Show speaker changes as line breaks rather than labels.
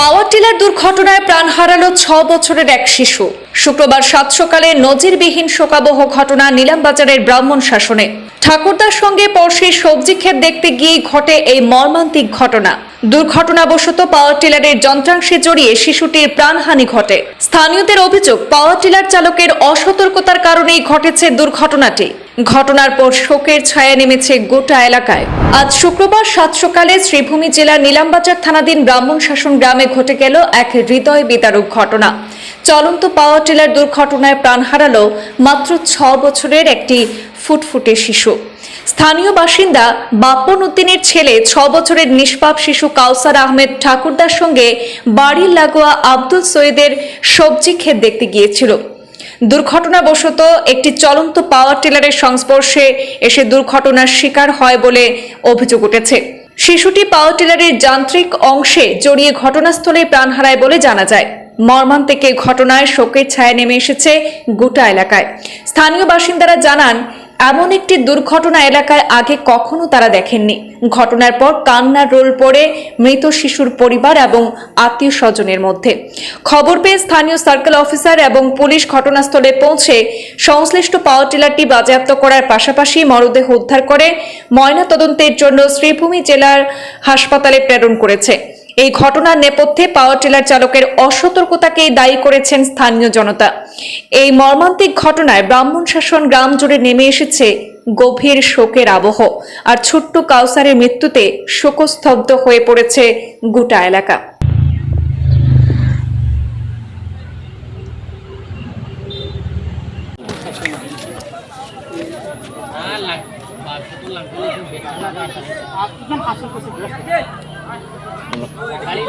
Power tiller দুর্ঘটনায় প্রাণ হারালো ছ বছরের এক শিশু। শুক্রবার সাত সকালে নজিরবিহীন শোকাবহ ঘটনা নিলামবাজারের ব্রাহ্মণ শাসনে। ঠাকুরদার সঙ্গে পড়শির সবজি ক্ষেত দেখতে গিয়েই ঘটে এই মর্মান্তিক ঘটনা। দুর্ঘটনাবশত পাওয়ার টিলারের যন্ত্রাংশে জড়িয়ে শিশুটির প্রাণহানি ঘটে। স্থানীয়দের অভিযোগ, পাওয়ার টিলার চালকের অসতর্কতার কারণেই ঘটেছে দুর্ঘটনাটি। ঘটনার পর শোকের ছায়া নেমেছে গোটা এলাকায়। আজ শুক্রবার সাত সকালে শ্রীভূমি জেলার নিলামবাজার থানাধীন ব্রাহ্মণ শাসন গ্রামে ঘটে গেল এক হৃদয় বিদারক ঘটনা। চলন্ত পাওয়ার টিলার দুর্ঘটনায় প্রাণ হারালো মাত্র ছ বছরের একটি ফুটফুটে শিশু। স্থানীয় বাসিন্দা বাপ্পন উদ্দিনের ছেলে ছ বছরের নিষ্পাপ শিশু কাউসার আহমেদ ঠাকুরদার সঙ্গে বাড়ির লাগোয়া আব্দুল সৈয়দের সবজি ক্ষেত দেখতে গিয়েছিল। দুর্ঘটনাবশত একটি চলন্ত পাওয়ার টিলারের সংস্পর্শে এসে দুর্ঘটনার শিকার হয় বলে অভিযোগ উঠেছে। শিশুটি পাওয়ার টিলারের যান্ত্রিক অংশে জড়িয়ে ঘটনাস্থলে প্রাণ হারায় বলে জানা যায়। মর্মান্তিক ঘটনায় শোকের ছায়া নেমে এসেছে গোটা এলাকায়। স্থানীয় বাসিন্দারা জানান এমন একটি দুর্ঘটনা এলাকায় আগে কখনো তারা দেখেননি। ঘটনার পর কান্নার রোল পড়ে মৃত শিশুর পরিবার এবং আত্মীয় স্বজনের মধ্যে। খবর পেয়ে স্থানীয় সার্কেল অফিসার এবং পুলিশ ঘটনাস্থলে পৌঁছে সংশ্লিষ্ট পাওয়ার টিলারটি বাজেয়াপ্ত করার পাশাপাশি মরদেহ উদ্ধার করে ময়না তদন্তের জন্য শ্রীভূমি জেলার হাসপাতালে প্রেরণ করেছে। এই ঘটনার নেপথ্যে পাওয়ার টিলার চালকের অসতর্কতাকেই দায়ী করেছেন স্থানীয় জনতা। এই মর্মান্তিক ঘটনায় ব্রাহ্মণ শাসন গ্রাম জুড়ে নেমে এসেছে গভীর শোকের আবহ আর ছোট্ট কাউসারের মৃত্যুতে শোকস্তব্ধ হয়ে পড়েছে গোটা এলাকা।
গাড়ি